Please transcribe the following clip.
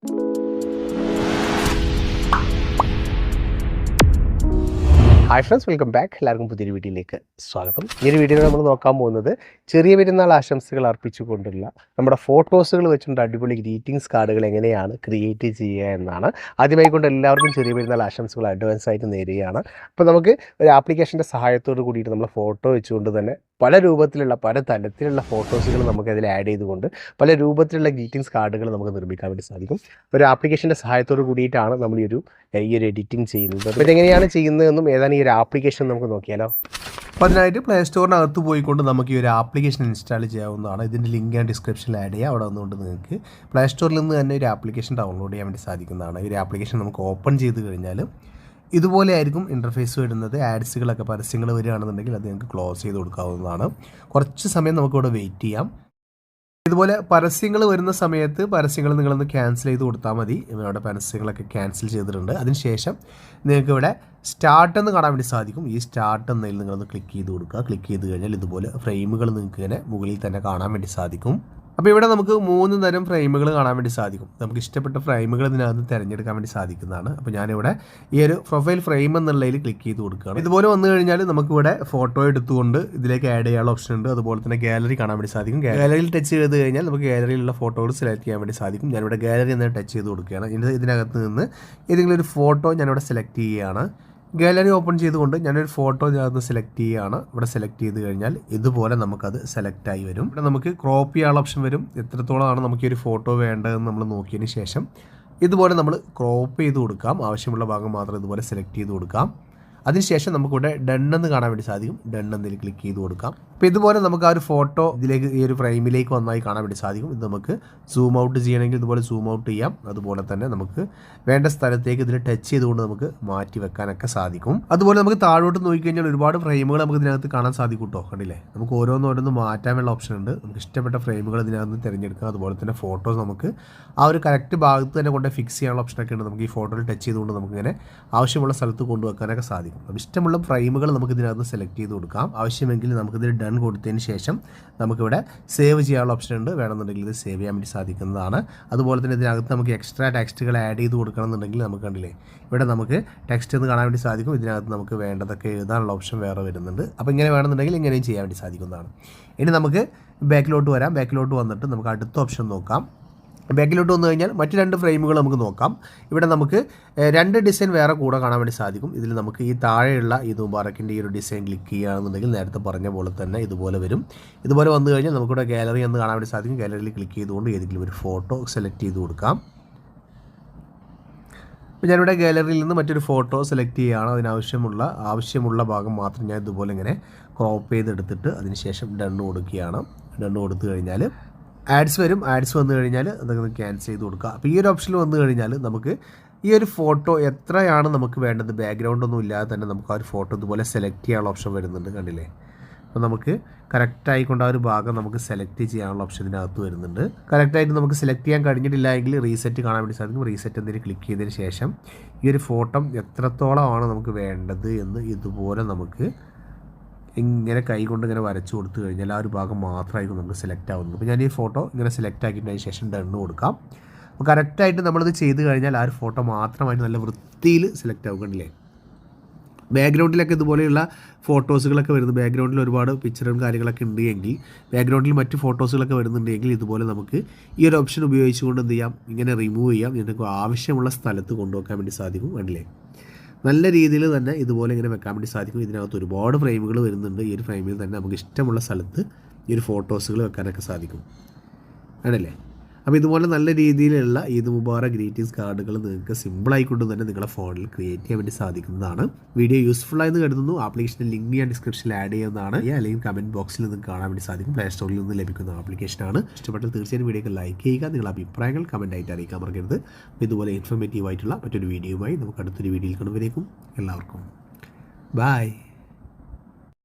Hi friends welcome back എല്ലാവർക്കും പുതിയൊരു വീഡിയോയിലേക്ക് സ്വാഗതം. ഈ ഒരു വീഡിയോയിൽ നമ്മൾ നോക്കാൻ പോകുന്നത് ചെറിയ പെരുന്നാൾ ആശംസകൾ അർപ്പിച്ചുകൊണ്ടുള്ള നമ്മുടെ ഫോട്ടോസുകൾ വെച്ചുകൊണ്ട് അടിപൊളി ഗ്രീറ്റിംഗ്സ് കാർഡുകൾ എങ്ങനെയാണ് ക്രിയേറ്റ് ചെയ്യുക എന്നാണ്. ആദ്യമായി കൊണ്ട് എല്ലാവർക്കും ചെറിയ പെരുന്നാൾ ആശംസകൾ അഡ്വാൻസ് ആയിട്ട് നേരുകയാണ്. അപ്പോൾ നമുക്ക് ഒരു ആപ്ലിക്കേഷന്റെ സഹായത്തോട് കൂടിയിട്ട് നമ്മൾ ഫോട്ടോ വെച്ചുകൊണ്ട് തന്നെ പല രൂപത്തിലുള്ള പല തരത്തിലുള്ള ഫോട്ടോസുകൾ നമുക്ക് അതിൽ ആഡ് ചെയ്തുകൊണ്ട് പല രൂപത്തിലുള്ള ഗ്രീറ്റിംഗ്സ് കാർഡുകൾ നമുക്ക് നിർമ്മിക്കാൻ വേണ്ടി സാധിക്കും. ഒരു ആപ്ലിക്കേഷന്റെ സഹായത്തോട് കൂടിയിട്ടാണ് നമ്മൾ ഈ ഒരു ഈ ഒരു എഡിറ്റിംഗ് ചെയ്യുന്നത്. അപ്പോൾ ഇതെങ്ങനെയാണ് ചെയ്യുന്നതെന്നും ഏതാണ് ഈ ഒരു ആപ്ലിക്കേഷൻ നമുക്ക് നോക്കിയാലോ. അപ്പോൾ അതിനായിട്ട് പ്ലേ സ്റ്റോറിനകത്ത് പോയിക്കൊണ്ട് നമുക്ക് ഈ ഒരു ആപ്ലിക്കേഷൻ ഇൻസ്റ്റാൾ ചെയ്യാവുന്നതാണ്. ഇതിന്റെ ലിങ്ക് ഞാൻ ഡിസ്ക്രിപ്ഷനിൽ ആഡ് ചെയ്യാം. അവിടെ വന്നുകൊണ്ട് നിങ്ങൾക്ക് പ്ലേ സ്റ്റോറിൽ നിന്ന് തന്നെ ഒരു ആപ്ലിക്കേഷൻ ഡൗൺലോഡ് ചെയ്യാൻ വേണ്ടി സാധിക്കുന്നതാണ്. ഈ ഒരു ആപ്ലിക്കേഷൻ നമുക്ക് ഓപ്പൺ ചെയ്ത് കഴിഞ്ഞാൽ ഇതുപോലെ ആയിരിക്കും ഇന്റർഫേസ് വരുന്നത്. ആഡ്സുകളൊക്കെ പരസ്യങ്ങൾ വരികയാണെന്നുണ്ടെങ്കിൽ അത് നിങ്ങൾക്ക് ക്ലോസ് ചെയ്ത് കൊടുക്കാവുന്നതാണ്. കുറച്ച് സമയം നമുക്കിവിടെ വെയിറ്റ് ചെയ്യാം. ഇതുപോലെ പരസ്യങ്ങൾ വരുന്ന സമയത്ത് പരസ്യങ്ങൾ നിങ്ങളൊന്ന് ക്യാൻസൽ ചെയ്ത് കൊടുത്താൽ മതി. ഇവിടെ പരസ്യങ്ങളൊക്കെ ക്യാൻസൽ ചെയ്തിട്ടുണ്ട്. അതിനുശേഷം നിങ്ങൾക്ക് ഇവിടെ സ്റ്റാർട്ട് എന്ന് കാണാൻ വേണ്ടി സാധിക്കും. ഈ സ്റ്റാർട്ട് എന്നതിൽ നിങ്ങളൊന്ന് ക്ലിക്ക് ചെയ്ത് കൊടുക്കുക. ക്ലിക്ക് ചെയ്ത് കഴിഞ്ഞാൽ ഇതുപോലെ ഫ്രെയിമുകൾ നിങ്ങൾക്ക് ഇങ്ങനെ മുകളിൽ തന്നെ കാണാൻ വേണ്ടി സാധിക്കും. അപ്പോൾ ഇവിടെ നമുക്ക് മൂന്ന് തരം ഫ്രെയിമുകൾ കാണാൻ വേണ്ടി സാധിക്കും. നമുക്ക് ഇഷ്ടപ്പെട്ട ഫ്രെയിമുകൾ ഇതിനകത്ത് തിരഞ്ഞെടുക്കാൻ വേണ്ടി സാധിക്കുന്നതാണ്. അപ്പോൾ ഞാനിവിടെ ഈ ഒരു പ്രൊഫൈൽ ഫ്രെയിം എന്നുള്ളതിൽ ക്ലിക്ക് ചെയ്ത് കൊടുക്കുകയാണ്. ഇതുപോലെ വന്നു കഴിഞ്ഞാൽ നമുക്കിവിടെ ഫോട്ടോ എടുത്തുകൊണ്ട് ഇതിലേക്ക് ആഡ് ചെയ്യാനുള്ള ഓപ്ഷൻ ഉണ്ട്. അതുപോലെ തന്നെ ഗാലറി കാണാൻ വേണ്ടി സാധിക്കും. ഗാലറിയിൽ ടച്ച് ചെയ്ത് കഴിഞ്ഞാൽ നമുക്ക് ഗാലറിയിലുള്ള ഫോട്ടോകൾ സെലക്ട് ചെയ്യാൻ വേണ്ടി സാധിക്കും. ഞാനിവിടെ ഗാലറി എന്ന് ടച്ച് ചെയ്ത് കൊടുക്കുകയാണ്. ഇതിന് ഇതിനകത്ത് നിന്ന് ഏതെങ്കിലും ഒരു ഫോട്ടോ ഞാനിവിടെ സെലക്ട് ചെയ്യുകയാണ്. ഗാലറി ഓപ്പൺ ചെയ്തുകൊണ്ട് ഞാനൊരു ഫോട്ടോ ഞാൻ സെലക്ട് ചെയ്യുകയാണ് ഇവിടെ സെലക്ട് ചെയ്ത് കഴിഞ്ഞാൽ ഇതുപോലെ നമുക്കത് സെലക്ട് ആയി വരും. ഇവിടെ നമുക്ക് ക്രോപ്പ് ചെയ്യാനുള്ള ഓപ്ഷൻ വരും. എത്രത്തോളമാണ് നമുക്ക് ഒരു ഫോട്ടോ വേണ്ടതെന്ന് നമ്മൾ നോക്കിയതിന് ശേഷം ഇതുപോലെ നമ്മൾ ക്രോപ്പ് ചെയ്ത് കൊടുക്കാം. ആവശ്യമുള്ള ഭാഗം മാത്രം ഇതുപോലെ സെലക്ട് ചെയ്ത് കൊടുക്കാം. അതിനുശേഷം നമുക്കിവിടെ ഡണ്ണെന്ന് കാണാൻ വേണ്ടി സാധിക്കും. ഡണ്ണെന്നതിൽ ക്ലിക്ക് ചെയ്ത് കൊടുക്കാം. അപ്പോൾ ഇതുപോലെ നമുക്ക് ആ ഒരു ഫോട്ടോ ഇതിലേക്ക് ഈ ഒരു ഫ്രെയിമിലേക്ക് വന്നായി കാണാൻ വേണ്ടി സാധിക്കും. ഇത് നമുക്ക് സൂം ഔട്ട് ചെയ്യണമെങ്കിൽ ഇതുപോലെ സൂം ഔട്ട് ചെയ്യാം. അതുപോലെ തന്നെ നമുക്ക് വേണ്ട സ്ഥലത്തേക്ക് ഇതിൽ ടച്ച് ചെയ്തുകൊണ്ട് നമുക്ക് മാറ്റി വെക്കാനൊക്കെ സാധിക്കും. അതുപോലെ നമുക്ക് താഴോട്ട് നോക്കിക്കഴിഞ്ഞാൽ ഒരുപാട് ഫ്രെയിമുകൾ നമുക്ക് ഇതിനകത്ത് കാണാൻ സാധിക്കും കേട്ടോ കണ്ടില്ലേ? നമുക്ക് ഓരോന്നോരോന്ന് മാറ്റാനുള്ള ഓപ്ഷൻ ഉണ്ട്. നമുക്ക് ഇഷ്ടപ്പെട്ട ഫ്രെയിമുകൾ ഇതിനകത്ത് തിരഞ്ഞെടുക്കാം. അതുപോലെ തന്നെ ഫോട്ടോസ് നമുക്ക് ആ ഒരു കറക്റ്റ് ഭാഗത്ത് തന്നെ കൊണ്ട് ഫിക്സ് ചെയ്യാനുള്ള ഓപ്ഷനൊക്കെ ഉണ്ട്. നമുക്ക് ഈ ഫോട്ടോയിൽ ടച്ച് ചെയ്തുകൊണ്ട് നമുക്കിങ്ങനെ ആവശ്യമുള്ള സ്ഥലത്ത് കൊണ്ടുവെക്കാനൊക്കെ സാധിക്കും. ഇഷ്ടമുള്ള ഫ്രെയിമുകൾ നമുക്ക് ഇതിനകത്ത് സെലക്ട് ചെയ്ത് കൊടുക്കാം. ആവശ്യമെങ്കിൽ നമുക്കിതിൽ ഡൺ കൊടുത്തതിന് ശേഷം നമുക്കിവിടെ സേവ് ചെയ്യാനുള്ള ഓപ്ഷൻ ഉണ്ട്. വേണമെന്നുണ്ടെങ്കിൽ ഇത് സേവ് ചെയ്യാൻ വേണ്ടി സാധിക്കുന്നതാണ്. അതുപോലെ തന്നെ ഇതിനകത്ത് നമുക്ക് എക്സ്ട്രാ ടെക്സ്റ്റുകൾ ആഡ് ചെയ്ത് കൊടുക്കണമെന്നുണ്ടെങ്കിൽ നമുക്ക് കണ്ടില്ലേ ഇവിടെ നമുക്ക് ടെക്സ്റ്റ് എന്ന് കാണാൻ വേണ്ടി സാധിക്കും. ഇതിനകത്ത് നമുക്ക് വേണ്ടതൊക്കെ എഴുതാനുള്ള ഓപ്ഷൻ വേറെ വരുന്നുണ്ട്. അപ്പോൾ ഇങ്ങനെ വേണമെന്നുണ്ടെങ്കിൽ ഇങ്ങനെയും ചെയ്യാൻ വേണ്ടി സാധിക്കുന്നതാണ്. ഇനി നമുക്ക് ബാക്കിലോട്ട് വരാം. ബാക്കിലോട്ട് വന്നിട്ട് നമുക്ക് അടുത്ത ഓപ്ഷൻ നോക്കാം. ബാക്കിലോട്ട് വന്നു കഴിഞ്ഞാൽ മറ്റ് രണ്ട് ഫ്രെയിമുകൾ നമുക്ക് നോക്കാം. ഇവിടെ നമുക്ക് രണ്ട് ഡിസൈൻ വേറെ കൂടെ കാണാൻ വേണ്ടി സാധിക്കും. ഇതിൽ നമുക്ക് ഈ താഴെയുള്ള ഈ മുബാറക്കിന്റെ ഈ ഒരു ഡിസൈൻ ക്ലിക്ക് ചെയ്യുകയാണെന്നുണ്ടെങ്കിൽ നേരത്തെ പറഞ്ഞ പോലെ തന്നെ ഇതുപോലെ വരും. ഇതുപോലെ വന്നു കഴിഞ്ഞാൽ നമുക്കിവിടെ ഗാലറി എന്ന് കാണാൻ വേണ്ടി സാധിക്കും. ഗാലറിയിൽ ക്ലിക്ക് ചെയ്തുകൊണ്ട് ഏതെങ്കിലും ഒരു ഫോട്ടോ സെലക്ട് ചെയ്ത് കൊടുക്കാം. അപ്പോൾ ഞാനിവിടെ ഗാലറിയിൽ നിന്ന് മറ്റൊരു ഫോട്ടോ സെലക്ട് ചെയ്യുകയാണ്. അതിനാവശ്യമുള്ള ആവശ്യമുള്ള ഭാഗം മാത്രം ഞാൻ ഇതുപോലെ ഇങ്ങനെ ക്രോപ്പ് ചെയ്തെടുത്തിട്ട് അതിനുശേഷം ഡണ്ണ് കൊടുക്കുകയാണ്. ഡണ്ണ് കൊടുത്തു കഴിഞ്ഞാൽ ആഡ്സ് വരും ആഡ്സ് വന്നു കഴിഞ്ഞാൽ നിങ്ങൾ ക്യാൻസൽ ചെയ്ത് കൊടുക്കുക. അപ്പോൾ ഈ ഒരു ഓപ്ഷനിൽ വന്നു കഴിഞ്ഞാൽ നമുക്ക് ഈ ഒരു ഫോട്ടോ എത്രയാണ് നമുക്ക് വേണ്ടത്? ബാക്ക്ഗ്രൗണ്ട് ഒന്നും ഇല്ലാതെ തന്നെ നമുക്ക് ആ ഒരു ഫോട്ടോ ഇതുപോലെ സെലക്ട് ചെയ്യാനുള്ള ഓപ്ഷൻ വരുന്നുണ്ട് കണ്ടില്ലേ? അപ്പോൾ നമുക്ക് കറക്റ്റ് ആയിക്കൊണ്ട് ആ ഒരു ഭാഗം നമുക്ക് സെലക്ട് ചെയ്യാനുള്ള ഓപ്ഷൻ ഇതിനകത്ത് വരുന്നുണ്ട്. കറക്റ്റായിട്ട് നമുക്ക് സെലക്ട് ചെയ്യാൻ കഴിഞ്ഞിട്ടില്ല എങ്കിൽ റീസെറ്റ് കാണാൻ വേണ്ടി സാധിക്കും. റീസെറ്റ് എന്തെങ്കിലും ക്ലിക്ക് ചെയ്തതിന് ശേഷം ഈ ഒരു ഫോട്ടോ എത്രത്തോളമാണ് നമുക്ക് വേണ്ടത് എന്ന് ഇതുപോലെ നമുക്ക് ഇങ്ങനെ കൈ കൊണ്ട് ഇങ്ങനെ വരച്ചു കൊടുത്തു കഴിഞ്ഞാൽ ആ ഒരു ഭാഗം മാത്രമായിരിക്കും നമുക്ക് സെലക്ട് ആവുന്നത്. അപ്പോൾ ഞാൻ ഈ ഫോട്ടോ ഇങ്ങനെ സെലക്ട് ആക്കിയതിന് ശേഷം ഡണ്ണ് കൊടുക്കാം. അപ്പോൾ കറക്റ്റായിട്ട് നമ്മളിത് ചെയ്ത് കഴിഞ്ഞാൽ ആ ഒരു ഫോട്ടോ മാത്രമായിട്ട് നല്ല വൃത്തിയിൽ സെലക്ട് ആവുകയല്ലേ ബാക്ക്ഗ്രൗണ്ടിലൊക്കെ ഇതുപോലെയുള്ള ഫോട്ടോസുകളൊക്കെ വരുന്നത് ബാക്ക്ഗ്രൗണ്ടിൽ ഒരുപാട് പിക്ചറും കാര്യങ്ങളൊക്കെ ഉണ്ടെങ്കിൽ ബാക്ക്ഗ്രൗണ്ടിൽ മറ്റ് ഫോട്ടോസുകളൊക്കെ വരുന്നുണ്ടെങ്കിൽ ഇതുപോലെ നമുക്ക് ഈ ഒരു ഓപ്ഷൻ ഉപയോഗിച്ചുകൊണ്ട് എന്ത് ചെയ്യാം? ഇങ്ങനെ റിമൂവ് ചെയ്യാം. നിങ്ങൾക്ക് ആവശ്യമുള്ള സ്ഥലത്ത് കൊണ്ടുവെക്കാൻ വേണ്ടി സാധിക്കും. കണ്ടില്ലേ നല്ല രീതിയിൽ തന്നെ ഇതുപോലെ ഇങ്ങനെ വെക്കാൻ വേണ്ടി സാധിക്കും. ഇതിനകത്ത് ഒരുപാട് ഫ്രെയിമുകൾ വരുന്നുണ്ട്. ഈ ഒരു ഫ്രെയിമിൽ തന്നെ നമുക്ക് ഇഷ്ടമുള്ള സ്ഥലത്ത് ഈ ഒരു ഫോട്ടോസുകൾ വെക്കാനൊക്കെ സാധിക്കും. ആണല്ലേ? അപ്പോൾ ഇതുപോലെ നല്ല രീതിയിലുള്ള ഈദ് മുബാറ ഗ്രീറ്റിംഗ്സ് കാർഡുകൾ നിങ്ങൾക്ക് സിമ്പിളായിക്കൊണ്ട് തന്നെ നിങ്ങളുടെ ഫോണിൽ ക്രിയേറ്റ് ചെയ്യാൻ വേണ്ടി സാധിക്കുന്നതാണ്. വീഡിയോ യൂസ്ഫുൾ ആയെന്ന് കരുതുന്നു. ആപ്ലിക്കേഷന്റെ ലിങ്ക് ഞാൻ ഡിസ്ക്രിപ്ഷനിൽ ആഡ് ചെയ്യുന്നതാണ്. അല്ലെങ്കിൽ കമന്റ് ബോക്സിൽ നിങ്ങൾക്ക് കാണാൻ വേണ്ടി സാധിക്കും. പ്ലേ സ്റ്റോറിൽ നിന്ന് ലഭിക്കുന്ന ആപ്ലിക്കേഷനാണ് ഇഷ്ടപ്പെട്ടാൽ തീർച്ചയായും വീഡിയോക്ക് ലൈക്ക് ചെയ്യുക. നിങ്ങളുടെ അഭിപ്രായങ്ങൾ കമന്റായിട്ട് അറിയിക്കാൻ മറക്കരുത്. ഇതുപോലെ ഇൻഫോർമേറ്റീവ് ആയിട്ടുള്ള മറ്റൊരു വീഡിയോയുമായി നമുക്ക് അടുത്തൊരു വീഡിയോയിൽ കണ്ടുവരേക്കും എല്ലാവർക്കും. ബായ്